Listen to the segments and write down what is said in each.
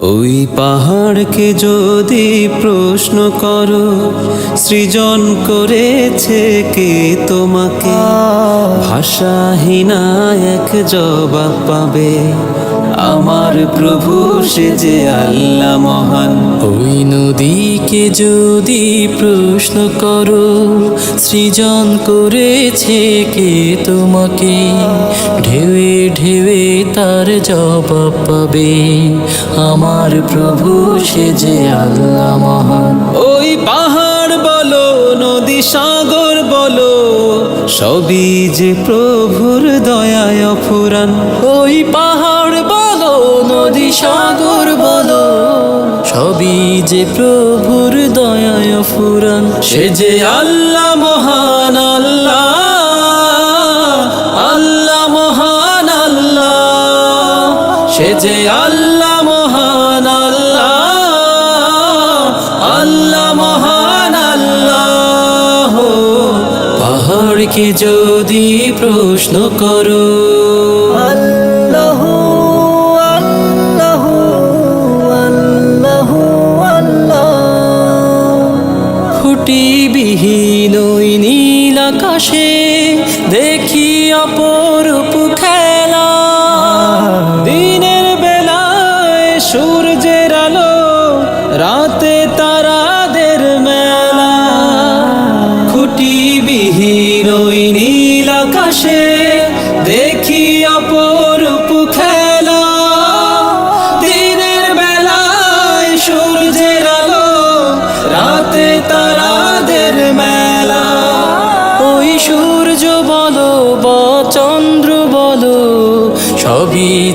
ওই পাহাড়কে যদি প্রশ্ন করো সৃজন করেছে কে তোমাকে? ভাষাহীনা এক জবাব পাবে। আমার প্রভু সে যে আল্লাহ মহান। ওই নদীকে যদি প্রশ্ন করো সৃজন করেছে কে তোমাকে? ঢেউয়ে ঢেউয়ে তার জবাব পাবে আমার প্রভু সে যে আল্লাহ মহান। ওই পাহাড় বলো নদী সাগর বলো সবই যে প্রভুর দয়ায় ফুরান ওই পাহাড় যে প্রভুর দয়ায় ফুরান, সে যে আল্লাহ মহান আল্লাহ আল্লাহ মহান আল্লাহ, সে যে আল্লাহ মহান আল্লাহ আল্লাহ মহান আল্লাহ। পাহাড়কে যদি প্রশ্ন করো ওই নীল আকাশে দেখি অপরূপ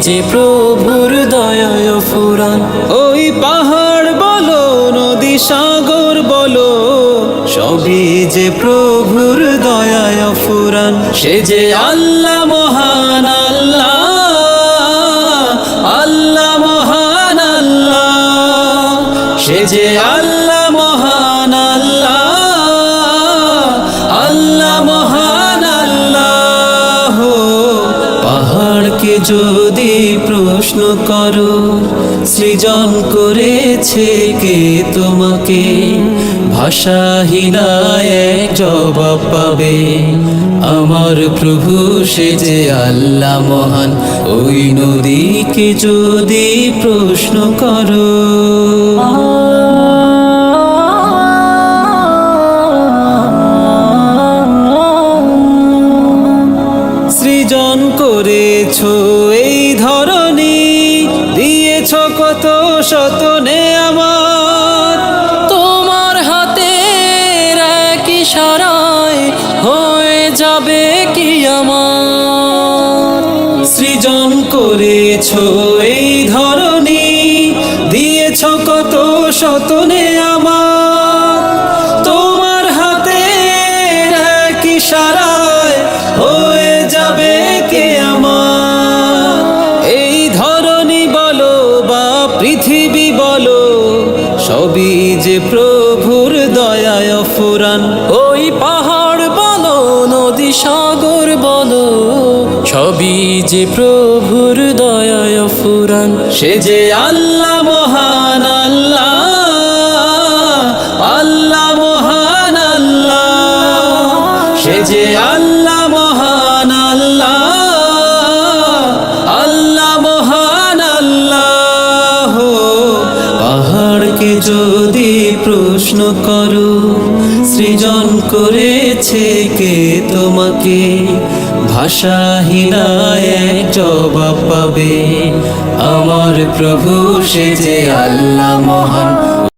যে প্রভুর দয়ায় ফুরান। ওই পাহাড় বলো, নদী সাগর বলো, সবই যে প্রভুর দয়ায় ফুরান। সে যে আল্লাহ মহান আল্লাহ আল্লাহ মহান আল্লাহ, সে যে আল্লাহ মহান পাহাড়কে যদি প্রশ্ন করো, সৃজন করেছে কে তোমাকে? ভাষাহীনায় এক জবাব পাবে, আমার প্রভু সে যে আল্লাহ মহান। ওই নদীকে যদি প্রশ্ন করো। করেছ এই ধরনী দিয়েছ কত শতনে আমার? তোমার হাতে কি সারায় হয়ে যাবে কি আমার? সৃজন করেছ এই ধরনী দিয়েছ কত শতনে প্রভুর দয়ায় ফুরান। ওই পাহাড় বলো, নদী সাগর বলো, সবই যে প্রভুর দয়ায় ফুরান। সে যে আল্লাহ প্রশ্ন করো, সৃজন করেছে কে তোমাকে? ভাষাহীনায় এক জবাব পাবে, আমার প্রভু সে যে আল্লাহ মহান।